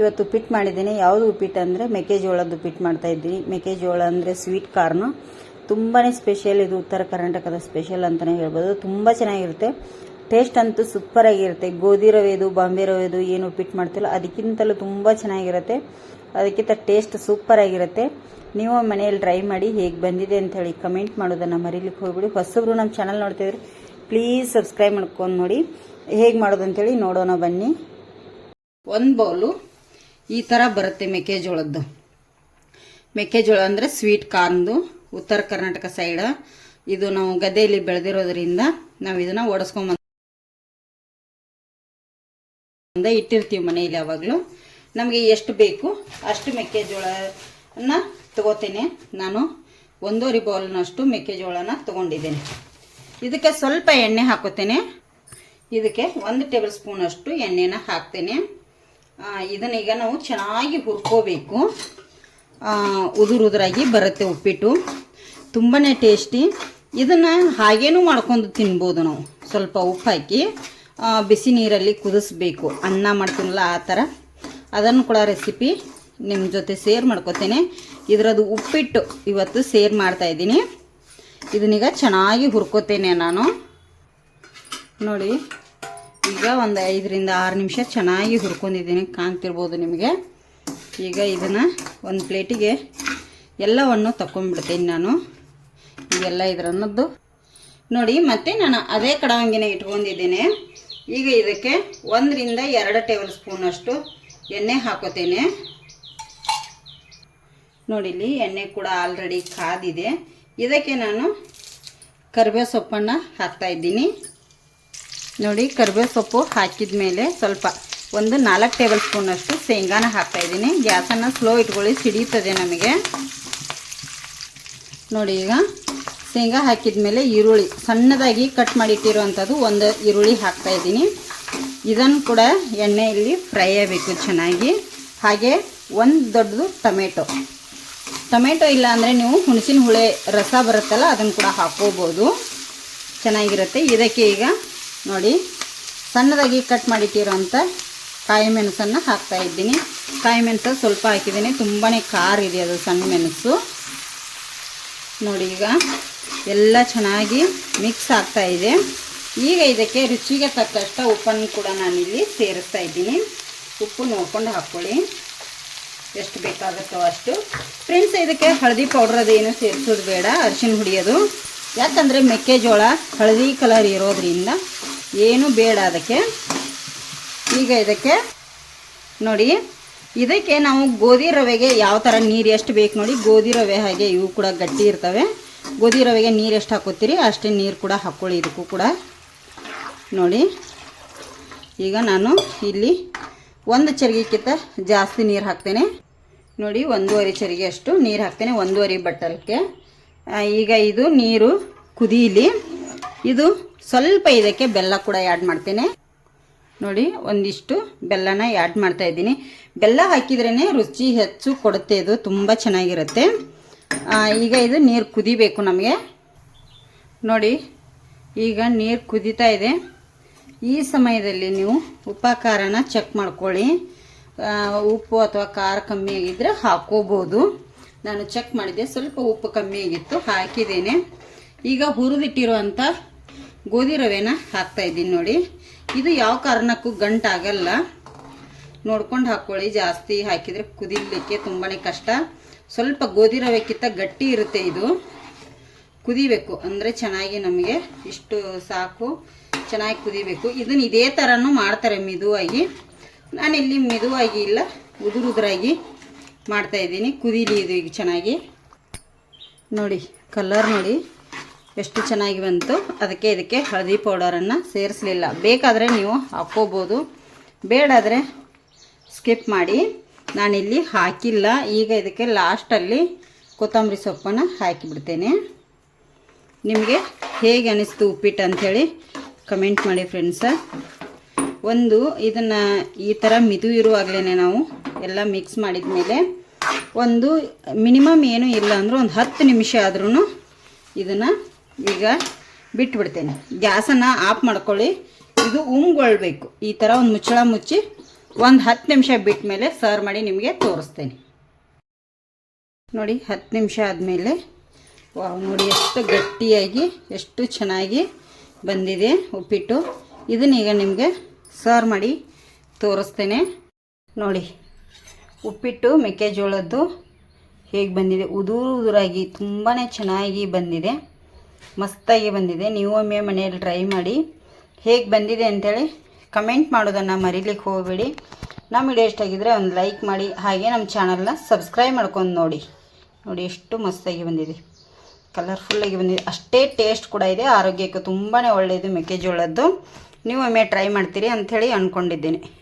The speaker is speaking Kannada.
ಇವತ್ತು ಉಪ್ಪಿಟ್ಟು ಮಾಡಿದ್ದೀನಿ. ಯಾವುದು ಉಪ್ಪಿಟ್ಟು ಅಂದರೆ ಮೆಕ್ಕೆಜೋಳದ್ದು ಉಪ್ಪಿಟ್ಟು ಮಾಡ್ತಾ ಇದ್ದೀನಿ. ಮೆಕ್ಕೆಜೋಳ ಅಂದರೆ ಸ್ವೀಟ್ ಕಾರ್ನು. ತುಂಬಾ ಸ್ಪೆಷಲ್. ಇದು ಉತ್ತರ ಕರ್ನಾಟಕದ ಸ್ಪೆಷಲ್ ಅಂತಲೇ ಹೇಳ್ಬೋದು. ತುಂಬ ಚೆನ್ನಾಗಿರುತ್ತೆ. ಟೇಸ್ಟ್ ಅಂತೂ ಸೂಪರ್ ಆಗಿರುತ್ತೆ. ಗೋಧಿ ರವೆದು ಬಾಂಬೆ ರವೆದು ಏನು ಉಪ್ಪಿಟ್ಟು ಮಾಡ್ತಿಲ್ಲ. ಅದಕ್ಕಿಂತಲೂ ತುಂಬ ಚೆನ್ನಾಗಿರುತ್ತೆ. ಅದಕ್ಕಿಂತ ಟೇಸ್ಟ್ ಸೂಪರ್ ಆಗಿರುತ್ತೆ. ನೀವು ಮನೆಯಲ್ಲಿ ಟ್ರೈ ಮಾಡಿ ಹೇಗೆ ಬಂದಿದೆ ಅಂತ ಹೇಳಿ ಕಮೆಂಟ್ ಮಾಡೋದನ್ನು ಮರೀಲಿಕ್ಕೆ ಹೋಗ್ಬಿಡಿ. ಹೊಸಬ್ರು ನಮ್ಮ ಚಾನಲ್ ನೋಡ್ತಿದ್ರೆ ಪ್ಲೀಸ್ ಸಬ್ಸ್ಕ್ರೈಬ್ ಮಾಡ್ಕೊಂಡು ನೋಡಿ. ಹೇಗೆ ಮಾಡೋದು ಅಂತೇಳಿ ನೋಡೋಣ ಬನ್ನಿ. ಒಂದು ಬೌಲು ಈ ಥರ ಬರುತ್ತೆ ಮೆಕ್ಕೆಜೋಳದ್ದು. ಮೆಕ್ಕೆಜೋಳ ಅಂದರೆ ಸ್ವೀಟ್ ಕಾರ್ನ್ದು ಉತ್ತರ ಕರ್ನಾಟಕ ಸೈಡ ಇದು ನಾವು ಗದ್ದೆಯಲ್ಲಿ ಬೆಳೆದಿರೋದ್ರಿಂದ ನಾವು ಇದನ್ನು ಓಡಿಸ್ಕೊಂಬಂದ ಇಟ್ಟಿರ್ತೀವಿ ಮನೆಯಲ್ಲಿ ಯಾವಾಗಲೂ. ನಮಗೆ ಎಷ್ಟು ಬೇಕು ಅಷ್ಟು ಮೆಕ್ಕೆಜೋಳನ ತಗೋತೇನೆ. ನಾನು ಒಂದೂವರೆ ಬೌಲ್ನಷ್ಟು ಮೆಕ್ಕೆಜೋಳನ ತಗೊಂಡಿದ್ದೇನೆ. ಇದಕ್ಕೆ ಸ್ವಲ್ಪ ಎಣ್ಣೆ ಹಾಕೋತೇನೆ ಇದಕ್ಕೆ ಒಂದು ಟೇಬಲ್ ಸ್ಪೂನಷ್ಟು ಎಣ್ಣೆನ ಹಾಕ್ತೇನೆ. ಆ, ಇದನ್ನ ಈಗ ನಾವು ಚೆನ್ನಾಗಿ ಹುರ್ಕೋಬೇಕು. ಉದುರು ಉದುರಾಗಿ ಬರುತ್ತೆ ಉಪ್ಪಿಟ್ಟು. ತುಂಬಾ ಟೇಸ್ಟಿ. ಇದನ್ನು ಹಾಗೇನೂ ಮಾಡ್ಕೊಂಡು ತಿನ್ಬೋದು ನಾವು. ಸ್ವಲ್ಪ ಉಪ್ಪು ಹಾಕಿ ಬಿಸಿ ನೀರಲ್ಲಿ ಕುದಿಸ್ಬೇಕು. ಅನ್ನ ಮಾಡ್ತೀನಲ್ಲ ಆ ಥರ. ಅದನ್ನು ಕೂಡ ರೆಸಿಪಿ ನಿಮ್ಮ ಜೊತೆ ಸೇರ್ ಮಾಡ್ಕೋತೇನೆ. ಇದರದ್ದು ಉಪ್ಪಿಟ್ಟು ಇವತ್ತು ಸೇರ್ ಮಾಡ್ತಾ ಇದ್ದೀನಿ. ಇದನ್ನೀಗ ಚೆನ್ನಾಗಿ ಹುರ್ಕೋತೇನೆ ನಾನು. ನೋಡಿ. ಈಗ ಒಂದು ಐದರಿಂದ ಆರು ನಿಮಿಷ ಚೆನ್ನಾಗಿ ಹುರ್ಕೊಂಡಿದ್ದೀನಿ, ಕಾಣ್ತಿರ್ಬೋದು ನಿಮಗೆ. ಈಗ ಇದನ್ನು ಒಂದು ಪ್ಲೇಟಿಗೆ ಎಲ್ಲವನ್ನು ತಗೊಂಡ್ಬಿಡ್ತೀನಿ ನಾನು. ಈಗೆಲ್ಲ ಇದರನ್ನದ್ದು ನೋಡಿ, ಮತ್ತೆ ನಾನು ಅದೇ ಕಡವಂಗಿನ ಇಟ್ಕೊಂಡಿದ್ದೀನಿ. ಈಗ ಇದಕ್ಕೆ ಒಂದರಿಂದ ಎರಡು ಟೇಬಲ್ ಸ್ಪೂನಷ್ಟು ಎಣ್ಣೆ ಹಾಕೋತೇನೆ. ನೋಡಿಲಿ ಎಣ್ಣೆ ಕೂಡ ಆಲ್ರೆಡಿ ಕಾದಿದೆ. ಇದಕ್ಕೆ ನಾನು ಕರಿಬೇವು ಸೊಪ್ಪನ್ನು ಹಾಕ್ತಾ ಇದ್ದೀನಿ. ನೋಡಿ ಕರಿಬೇವು ಸೊಪ್ಪು ಹಾಕಿದ ಮೇಲೆ ಸ್ವಲ್ಪ ಒಂದು ನಾಲ್ಕು ಟೇಬಲ್ ಸ್ಪೂನಷ್ಟು ಶೇಂಗಾನ ಹಾಕ್ತಾ ಇದ್ದೀನಿ. ಗ್ಯಾಸನ್ನು ಸ್ಲೋ ಇಟ್ಕೊಳ್ಳಿ, ಸಿಡೀತದೆ ನಮಗೆ. ನೋಡಿ ಈಗ ಶೇಂಗಾ ಹಾಕಿದ ಮೇಲೆ ಈರುಳ್ಳಿ, ಸಣ್ಣದಾಗಿ ಕಟ್ ಮಾಡಿಟ್ಟಿರುವಂಥದ್ದು ಒಂದು ಈರುಳ್ಳಿ ಹಾಕ್ತಾ ಇದ್ದೀನಿ. ಇದನ್ನು ಕೂಡ ಎಣ್ಣೆಯಲ್ಲಿ ಫ್ರೈ ಆಗಬೇಕು ಚೆನ್ನಾಗಿ. ಹಾಗೆ ಒಂದು ದೊಡ್ಡದು ಟೊಮೆಟೊ. ಟೊಮೆಟೊ ಇಲ್ಲ ಅಂದರೆ ನೀವು ಹುಣಸಿನ ಹುಳೆ ರಸ ಬರುತ್ತಲ್ಲ, ಅದನ್ನು ಕೂಡ ಹಾಕೋಬೋದು ಚೆನ್ನಾಗಿರುತ್ತೆ. ಇದಕ್ಕೆ ಈಗ ನೋಡಿ, ಸಣ್ಣದಾಗಿ ಕಟ್ ಮಾಡಿಟ್ಟಿರೋಂಥ ಕಾಯಿ ಮೆಣಸನ್ನು ಹಾಕ್ತಾ ಇದ್ದೀನಿ. ಕಾಯಿ ಮೆಣಸು ಸ್ವಲ್ಪ ಹಾಕಿದ್ದೀನಿ. ತುಂಬಾ ಖಾರ ಇದೆ ಅದು ಸಣ್ಣ ಮೆಣಸು. ನೋಡಿ ಈಗ ಎಲ್ಲ ಚೆನ್ನಾಗಿ ಮಿಕ್ಸ್ ಆಗ್ತಾ ಇದೆ. ಈಗ ಇದಕ್ಕೆ ರುಚಿಗೆ ತಕ್ಕಷ್ಟು ಉಪ್ಪನ್ನು ಕೂಡ ನಾನಿಲ್ಲಿ ಸೇರಿಸ್ತಾ ಇದ್ದೀನಿ. ಉಪ್ಪು ನೋಡ್ಕೊಂಡು ಹಾಕ್ಕೊಳ್ಳಿ. ಎಷ್ಟು ಬೇಕಾಗುತ್ತೋ ಅಷ್ಟು. ಫ್ರೆಂಡ್ಸ್ ಇದಕ್ಕೆ ಹಳದಿ ಪೌಡ್ರ್ ಅದೇನು ಸೇರಿಸೋದು ಬೇಡ. ಅರಿಶಿನ ಹುಡಿಯೋದು. ಯಾಕಂದರೆ ಮೆಕ್ಕೆಜೋಳ ಹಳದಿ ಕಲರ್ ಇರೋದ್ರಿಂದ ಏನು ಬೇಡ ಅದಕ್ಕೆ. ಈಗ ಇದಕ್ಕೆ ನೋಡಿ, ಇದಕ್ಕೆ ನಾವು ಗೋಧಿ ರವೆಗೆ ಯಾವ ಥರ ನೀರು ಎಷ್ಟು ಬೇಕು ನೋಡಿ, ಗೋಧಿ ರವೆ ಹಾಗೆ ಇವು ಕೂಡ ಗಟ್ಟಿ ಇರ್ತವೆ. ಗೋಧಿ ರವೆಗೆ ನೀರು ಎಷ್ಟು ಹಾಕೋತೀರಿ, ಅಷ್ಟೇ ನೀರು ಕೂಡ ಹಾಕ್ಕೊಳ್ಳಿ ಇದಕ್ಕೂ ಕೂಡ. ನೋಡಿ, ಈಗ ನಾನು ಇಲ್ಲಿ ಒಂದು ಚರಿಗೆಕ್ಕಿಂತ ಜಾಸ್ತಿ ನೀರು ಹಾಕ್ತೇನೆ. ನೋಡಿ, ಒಂದೂವರೆ ಚರಿಗೆ ಅಷ್ಟು ನೀರು ಹಾಕ್ತೇನೆ, ಒಂದೂವರೆ ಬಟ್ಟಲಕ್ಕೆ ಈಗ ಇದು ನೀರು ಕುದೀಲಿ. ಇದು ಸ್ವಲ್ಪ ಇದಕ್ಕೆ ಬೆಲ್ಲ ಕೂಡ ಆ್ಯಡ್ ಮಾಡ್ತೇನೆ. ನೋಡಿ, ಒಂದಿಷ್ಟು ಬೆಲ್ಲನ ಆ್ಯಡ್ ಮಾಡ್ತಾ ಇದ್ದೀನಿ. ಬೆಲ್ಲ ಹಾಕಿದ್ರೇ ರುಚಿ ಹೆಚ್ಚು ಕೊಡುತ್ತೆ, ಇದು ತುಂಬ ಚೆನ್ನಾಗಿರುತ್ತೆ. ಈಗ ಇದು ನೀರು ಕುದಿಬೇಕು ನಮಗೆ. ನೋಡಿ, ಈಗ ನೀರು ಕುದೀತಾ ಇದೆ. ಈ ಸಮಯದಲ್ಲಿ ನೀವು ಉಪಕಾರನ ಚೆಕ್ ಮಾಡ್ಕೊಳ್ಳಿ. ಉಪ್ಪು ಅಥವಾ ಖಾರ ಕಮ್ಮಿ ಆಗಿದ್ದರೆ ಹಾಕೋಬೋದು. ನಾನು ಚೆಕ್ ಮಾಡಿದ್ದೆ, ಸ್ವಲ್ಪ ಉಪ್ಪು ಕಮ್ಮಿ ಆಗಿತ್ತು, ಹಾಕಿದ್ದೇನೆ. ಈಗ ಹುರಿದಿಟ್ಟಿರುವಂಥ ಗೋಧಿ ರವೆನ ಹಾಕ್ತಾ ಇದ್ದೀನಿ ನೋಡಿ. ಇದು ಯಾವ ಕಾರಣಕ್ಕೂ ಗಂಟಾಗಲ್ಲ. ನೋಡ್ಕೊಂಡು ಹಾಕ್ಕೊಳ್ಳಿ ಜಾಸ್ತಿ ಹಾಕಿದರೆ ಕುದಿಲಿಕ್ಕೆ ತುಂಬಾ ಕಷ್ಟ. ಸ್ವಲ್ಪ ಗೋಧಿ ರವೆಕ್ಕಿಂತ ಗಟ್ಟಿ ಇರುತ್ತೆ ಇದು. ಕುದಿಬೇಕು, ಅಂದರೆ ಚೆನ್ನಾಗಿ ನಮಗೆ ಇಷ್ಟು ಸಾಕು, ಚೆನ್ನಾಗಿ ಕುದಿಬೇಕು. ಇದನ್ನು ಇದೇ ಥರನೂ ಮಾಡ್ತಾರೆ ಮೆದುವಾಗಿ. ನಾನಿಲ್ಲಿ ಮೆದುವಾಗಿ ಇಲ್ಲ, ಉದುರು ಉದುರಾಗಿ ಮಾಡ್ತಾ ಇದ್ದೀನಿ. ಕುದೀಲಿ ಇದು ಈಗ ಚೆನ್ನಾಗಿ. ನೋಡಿ ಕಲರ್ ನೋಡಿ. ಎಷ್ಟು ಚೆನ್ನಾಗಿ ಬಂತು. ಅದಕ್ಕೆ ಇದಕ್ಕೆ ಹಳದಿ ಪೌಡರನ್ನು ಸೇರಿಸಲಿಲ್ಲ. ಬೇಕಾದರೆ ನೀವು ಹಾಕ್ಕೋಬೋದು. ಬೇಡಾದರೆ ಸ್ಕಿಪ್ ಮಾಡಿ. ನಾನಿಲ್ಲಿ ಹಾಕಿಲ್ಲ. ಈಗ ಇದಕ್ಕೆ ಲಾಸ್ಟಲ್ಲಿ ಕೊತ್ತಂಬರಿ ಸೊಪ್ಪನ್ನು ಹಾಕಿಬಿಡ್ತೇನೆ. ನಿಮಗೆ ಹೇಗೆ ಅನ್ನಿಸ್ತು ಉಪ್ಪಿಟ್ಟು ಅಂಥೇಳಿ ಕಮೆಂಟ್ ಮಾಡಿ ಫ್ರೆಂಡ್ಸ ಒಂದು, ಇದನ್ನು ಈ ಥರ ಮಿದು ಇರುವಾಗಲೇ ನಾವು ಎಲ್ಲ ಮಿಕ್ಸ್ ಮಾಡಿದ ಮೇಲೆ ಒಂದು ಮಿನಿಮಮ್ ಏನೂ ಇಲ್ಲ ಅಂದರೂ ಒಂದು ಹತ್ತು ನಿಮಿಷ ಆದ್ರೂ ಇದನ್ನು ಈಗ ಬಿಟ್ಬಿಡ್ತೇನೆ. ಗ್ಯಾಸನ್ನು ಆಫ್ ಮಾಡ್ಕೊಳ್ಳಿ. ಇದು ಉಮ್ಗೊಳ್ಬೇಕು. ಈ ಥರ ಒಂದು ಮುಚ್ಚಳ ಮುಚ್ಚಿ ಒಂದು ಹತ್ತು ನಿಮಿಷ ಬಿಟ್ಟ ಮೇಲೆ ಸರ್ವ್ ಮಾಡಿ ನಿಮಗೆ ತೋರಿಸ್ತೇನೆ. ನೋಡಿ, ಹತ್ತು ನಿಮಿಷ ಆದಮೇಲೆ ವಾವ್, ನೋಡಿ ಎಷ್ಟು ಗಟ್ಟಿಯಾಗಿ, ಎಷ್ಟು ಚೆನ್ನಾಗಿ ಬಂದಿದೆ ಉಪ್ಪಿಟ್ಟು. ಇದನ್ನೀಗ ನಿಮಗೆ ಸರ್ವ್ ಮಾಡಿ ತೋರಿಸ್ತೇನೆ. ನೋಡಿ, ಉಪ್ಪಿಟ್ಟು ಮೆಕ್ಕೆಜೋಳದ್ದು ಹೇಗೆ ಬಂದಿದೆ? ಉದುರು ಉದುರಾಗಿ ತುಂಬಾ ಚೆನ್ನಾಗಿ ಬಂದಿದೆ. ಮಸ್ತಾಗಿ ಬಂದಿದೆ. ನೀವು ಒಮ್ಮೆ ಮನೆಯಲ್ಲಿ ಟ್ರೈ ಮಾಡಿ ಹೇಗೆ ಬಂದಿದೆ ಅಂಥೇಳಿ ಕಮೆಂಟ್ ಮಾಡೋದನ್ನು ಮರಿಲಿಕ್ಕೆ ಹೋಗಬೇಡಿ. ನಮ್ಮ ವಿಡಿಯೋ ಇಷ್ಟ ಆಗಿದ್ರೆ ಒಂದು ಲೈಕ್ ಮಾಡಿ, ಹಾಗೆ ನಮ್ಮ ಚಾನಲ್ನ ಸಬ್ಸ್ಕ್ರೈಬ್ ಮಾಡ್ಕೊಂಡು ನೋಡಿ. ನೋಡಿ ಎಷ್ಟು ಮಸ್ತಾಗಿ ಬಂದಿದೆ. ಕಲರ್ಫುಲ್ಲಾಗಿ ಬಂದಿದೆ. ಅಷ್ಟೇ ಟೇಸ್ಟ್ ಕೂಡ ಇದೆ. ಆರೋಗ್ಯಕ್ಕೆ ತುಂಬಾ ಒಳ್ಳೆಯದು ಮೆಕ್ಕೆಜೋಳದ್ದು. ನೀವು ಒಮ್ಮೆ ಟ್ರೈ ಮಾಡ್ತೀರಿ ಅಂಥೇಳಿ ಅಂದ್ಕೊಂಡಿದ್ದೇನೆ